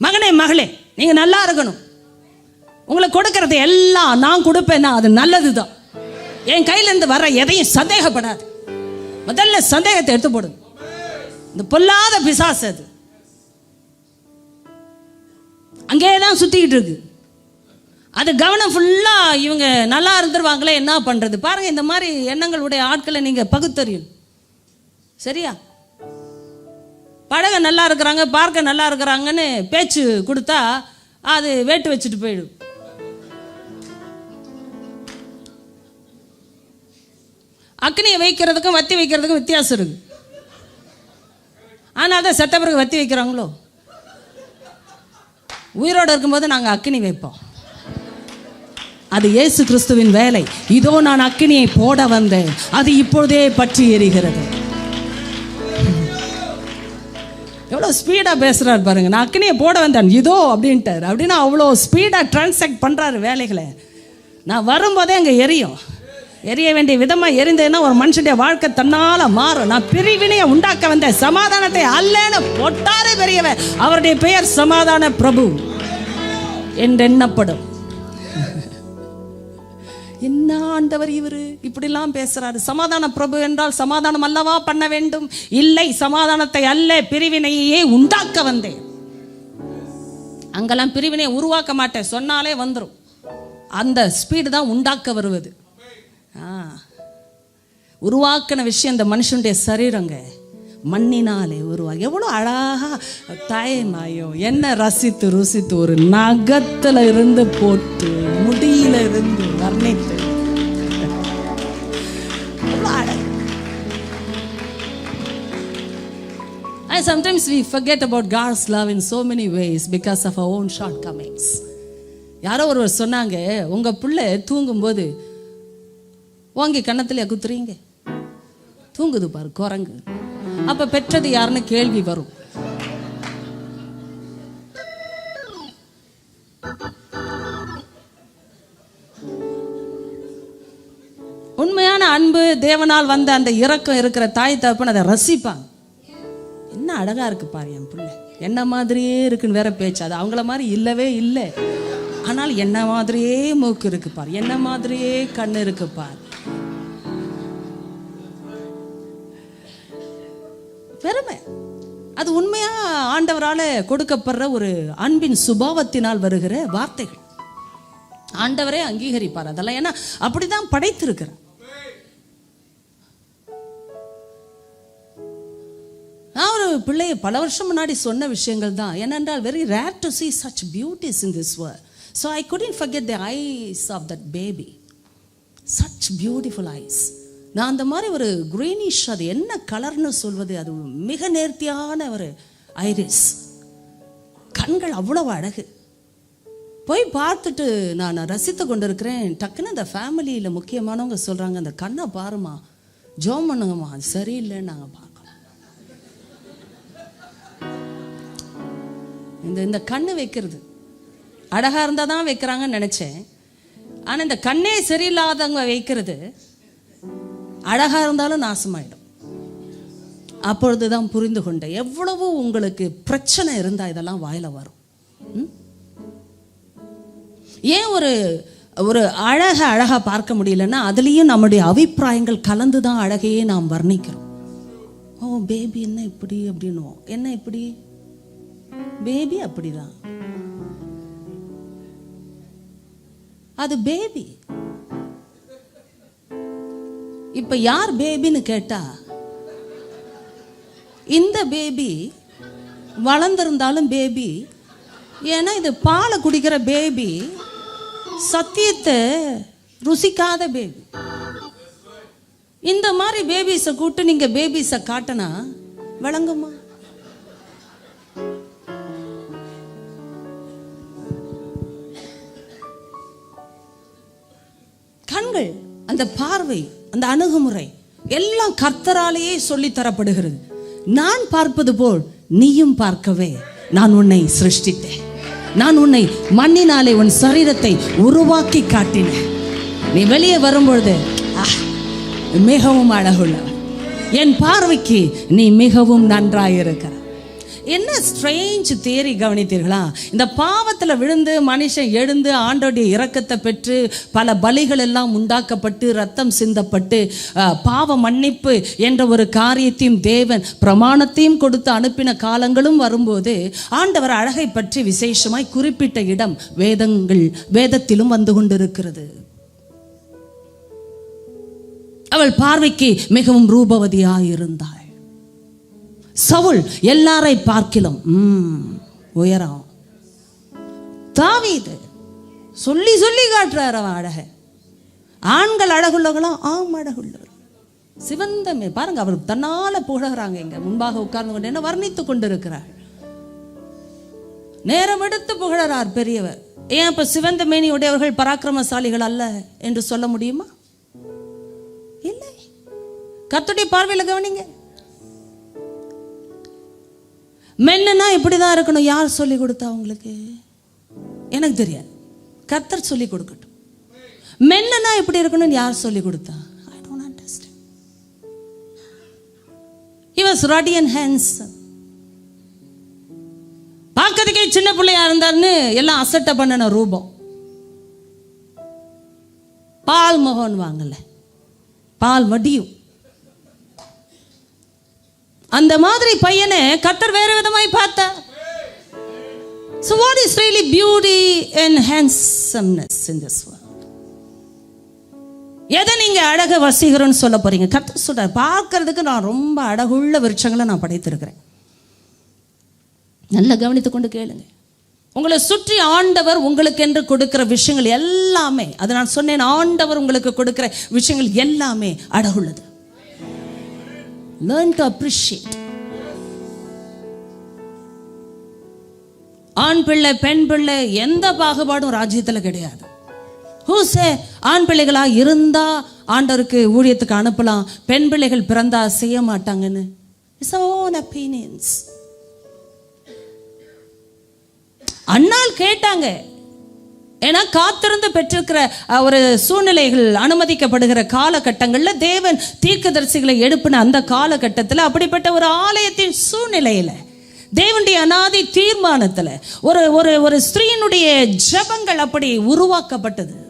மகனே மகளே நீங்க நல்லா இருக்கணும். உங்களுக்கு கொடுக்கறது எல்லாம் நான் கொடுப்பேன்னா அது நல்லது தான் என் கையிலேருந்து வர எதையும் சந்தேகப்படாது. முதல்ல சந்தேகத்தை எடுத்து போடுங்க இந்த பொல்லாத பிசாசு அது. அங்கேயே தான் சுற்றிக்கிட்டு இருக்கு. அது கவனம் ஃபுல்லாக இவங்க நல்லா இருந்துருவாங்களே என்ன பண்ணுறது பாருங்கள் இந்த மாதிரி எண்ணங்களுடைய ஆட்களை நீங்கள் பகுத்தறியும் சரியா? பழக நல்லா இருக்கிறாங்க பார்க்க நல்லா இருக்கிறாங்கன்னு பேச்சு கொடுத்தா அது வேட்டு வச்சுட்டு போயிடும். அக்னியை வைக்கிறதுக்கும் வத்தி வைக்கிறதுக்கும் வித்தியாசம் இருக்கு. ஆனால் அதை செத்த பிறகு வத்தி வைக்கிறாங்களோ? உயிரோடு இருக்கும்போது நாங்கள் அக்னி வைப்போம். அது இயேசு கிறிஸ்துவின் வேலை. இதோ நான் அக்கினியை போட வந்தேன். அது இப்பொழுதே பற்றி எரிகிறது. எவ்வளோ ஸ்பீடாக பேசுகிறார் பாருங்க. நான் அக்கினியை போட வந்தேன். இதோ அப்படின்ட்டார். அப்படின்னா அவ்வளோ ஸ்பீடாக டிரான்சாக்ட் பண்ணுறாரு வேலைகளை. நான் வரும்போதே அங்கே எரியும். எரிய வேண்டிய விதமாக எரிந்ததுன்னா ஒரு மனுஷனுடைய வாழ்க்கை தன்னால் மாறும். நான் பிரிவினையை உண்டாக்க வந்தேன். சமாதானத்தை அல்லன்னு பொட்டாரே பெரியவன் அவருடைய பெயர் சமாதான பிரபு. என்றெண்ணப்படும் என்ன ஆண்டவர் இவரு? இப்படிலாம் பேசுறாரு. சமாதான பிரபு என்றால் சமாதானம் அல்லவா பண்ண வேண்டும்? இல்லை சமாதானத்தை அல்ல பிரிவினையே உண்டாக்க வந்தேன். அங்கெல்லாம் பிரிவினையை உருவாக்க மாட்டேன். சொன்னாலே வந்துடும் அந்த ஸ்பீடு தான் உண்டாக்க வருவது. ஆ. உருவாக்கின விஷயம் இந்த மனுஷனுடைய சரீரங்க. மண்ணினாலே உருவாகி. எவ்வளோ அழகா தாயமாயோ என்ன ரசித்து ருசித்து ஒரு நகத்துல இருந்து போட்டு முடியில இருந்து வர்ணித்து. And sometimes we forget about God's love in so many ways because of our own shortcomings. யாரோ ஒருவர் சொன்னாங்க உங்க பிள்ளை தூங்கும்போது வாங்கி கன்னத்துல குத்துறீங்க? தூங்குது பாரு குரங்கு. அப்ப பெற்றது யாருன்னு கேள்வி வரும். உண்மையான அன்பு தேவனால் வந்த அந்த இரக்கம் இருக்கிற தாய் தகப்பன் அதை ரசிப்பாங்க. என்ன அழகா இருக்கு பாரு என் பிள்ளை. என்ன மாதிரியே இருக்குன்னு வேற பேச்சு. அது அவங்கள மாதிரி இல்லவே இல்லை. ஆனால் என்ன மாதிரியே மூக்கு இருக்கு பாரு. என்ன மாதிரியே கண்ணு இருக்கு பெருமை. அது உண்மையாக ஆண்டவரால் கொடுக்கப்படுற ஒரு அன்பின் சுபாவத்தினால் வருகிற வார்த்தைகள். ஆண்டவரே அங்கீகரிப்பார். அதெல்லாம் ஏன்னா அப்படிதான் படைத்திருக்கிறார். நான் ஒரு பிள்ளைய பல வருஷம் முன்னாடி சொன்ன விஷயங்கள் தான். ஏனென்றால் very rare to see such beauties in this world. So I couldn't forget the eyes of that baby such beautiful eyes நான் அந்த மாதிரி ஒரு க்ரீனிஷ் அது என்ன கலர்னு சொல்வது அது மிக நேர்த்தியான ஒரு ஐரிஸ் கண்கள் அவ்வளவு அழகு. போய் பார்த்துட்டு நான் ரசித்து கொண்டிருக்கிறேன். டக்குன்னு அந்த ஃபேமிலியில் முக்கியமானவங்க சொல்கிறாங்க அந்த கண்ணை பாருமா ஜோம் பண்ணுங்கம்மா. அது சரியில்லைன்னு நாங்கள் பார்க்கறோம். இந்த இந்த கண்ணு வைக்கிறது. அழகாக இருந்தால் தான் வைக்கிறாங்கன்னு நினச்சேன். ஆனால் இந்த கண்ணே சரியில்லாதவங்க வைக்கிறது அழகாக இருந்தாலும் நாசமாயிடும். அப்பொழுது தான் புரிந்து கொண்டேன் எவ்வளவு உங்களுக்கு பிரச்சனை இருந்தால் இதெல்லாம் வாயில வரும். ஏன் ஒரு ஒரு அழக அழகா பார்க்க முடியலன்னா அதுலேயும் நம்முடைய அபிப்பிராயங்கள் கலந்து தான் அழகையே நாம் வர்ணிக்கிறோம். ஓ பேபி என்ன இப்படி அப்படின்னுவோம். என்ன இப்படி? பேபி அப்படிதான். அது பேபி இப்ப யார் பேபின்னு கேட்டா இந்த பேபி வளர்ந்திருந்தாலும் பேபி ஏன்னா இது பாலை குடிக்கிற பேபி சத்தியத்தை ருசிக்காத பேபி. இந்த மாதிரி பேபிஸை கூட்டு நீங்க பேபிஸை காட்டினா விளங்குமா? கண்கள். அந்த பார்வை அந்த அணுகுமுறை எல்லாம் கர்த்தராலேயே சொல்லித் தரப்படுகிறது. நான் பார்ப்பது போல் நீயும் பார்க்கவே. நான் உன்னை சிருஷ்டித்தேன். நான் உன்னை மண்ணினாலே உன் சரீரத்தை உருவாக்கி காட்டினேன். நீ வெளியே வரும்பொழுது ஆஹ், மிகவும் அழகுள்ளவன். என் பார்வைக்கு நீ மிகவும் நன்றாயிருக்கிறார் என்ன ஸ்ட்ரேஞ்ச் தேரி கவனித்தீர்களா? இந்த பாவத்தில் விழுந்து மனுஷன் எழுந்து ஆண்டோடைய இரக்கத்தை பெற்று பல பலிகள் எல்லாம் உண்டாக்கப்பட்டு ரத்தம் சிந்தப்பட்டு பாவ மன்னிப்பு என்ற ஒரு காரியத்தையும் தேவன் பிரமாணத்தையும் கொடுத்து அனுப்பின காலங்களும் வரும்போது ஆண்டவர் அழகை பற்றி விசேஷமாய் குறிப்பிட்ட இடம் வேதங்கள் வேதத்திலும் வந்து கொண்டிருக்கிறது. அவள் பார்வைக்கு மிகவும் ரூபவதியாயிருந்தாள். சவுல் எல்லாரை பார்க்கிலும் உயரம். தாவீது சொல்லி சொல்லி காட்டுறார் அவன் அழக. ஆண்கள் அழகுள்ளவங்களும் ஆம் அழகுள்ளவர் சிவந்த பாருங்க அவர் தன்னால புகழகிறாங்க இங்க. முன்பாக உட்கார்ந்து கொண்டு என்ன வர்ணித்து கொண்டிருக்கிறார். நேரம் எடுத்து புகழறார் பெரியவர். ஏன் இப்ப சிவந்த மேனி உடையவர்கள் பராக்கிரமசாலிகள் அல்ல என்று சொல்ல முடியுமா? இல்லை. கத்துடைய பார்வையில் கவனிங்க. மென்னுனா இப்படிதான் இருக்கணும்? யார் சொல்லி கொடுத்தா உங்களுக்கு? எனக்கு தெரியாது. கத்தர் சொல்லி கொடுக்கட்டும். மென்னுனா இப்படி இருக்கணும்னு யார் சொல்லி கொடுத்தா? I don't understand he was ruddy and handsome. பார்க்கறதுக்கே சின்ன பிள்ளையா இருந்தாருன்னு எல்லாம் அசட்டை பண்ணின ரூபம். பால் முகம்னு வாங்கல. பால் வடியும். அந்த மாதிரி பையனை கத்தர் வேற விதமாய் பார்த்தார். So what is really beauty and handsomeness in this world? எதை நீங்க அழக வசீகரம்னு சொல்ல போறீங்க? கத்த சொல்ற பார்க்கறதுக்கு நான் ரொம்ப அழகுள்ள விருட்சங்களை நான் படைத்திருக்கிறேன். நல்லா கவனித்துக் கொண்டு கேளுங்க. உங்களை சுற்றி ஆண்டவர் உங்களுக்கு என்று கொடுக்கிற விஷயங்கள் எல்லாமே அது நான் சொன்னேன் ஆண்டவர் உங்களுக்கு கொடுக்கிற விஷயங்கள் எல்லாமே அழகுள்ளது. லேர்ன் டு அப்ரிஷியேட் ஆண் பிள்ளை பெண் பிள்ளை எந்த பாகுபாடும் ராஜ்யத்தில் கிடையாது. ஹூசே ஆண் பிள்ளைகளா இருந்தா ஆண்டவருக்கு ஊழியத்துக்கு அனுப்பலாம் பெண் பிள்ளைகள் பிறந்தா செய்ய மாட்டாங்கன்னு? இட்ஸ் ஓன் ஒப்பீனியன்ஸ் அண்ணால் கேட்டாங்க ஏன்னா காத்திருந்து பெற்றிருக்கிற ஒரு சூழ்நிலைகள் அனுமதிக்கப்படுகிற காலகட்டங்களில் தேவன் தீர்க்கதரிசிகளை எழுப்பின அந்த காலகட்டத்தில் அப்படிப்பட்ட ஒரு ஆலயத்தின் சூழ்நிலையில் தேவனுடைய அனாதி தீர்மானத்தில் ஒரு ஒரு ஒரு ஸ்திரீனுடைய ஜெபங்கள் அப்படி உருவாக்கப்பட்டது.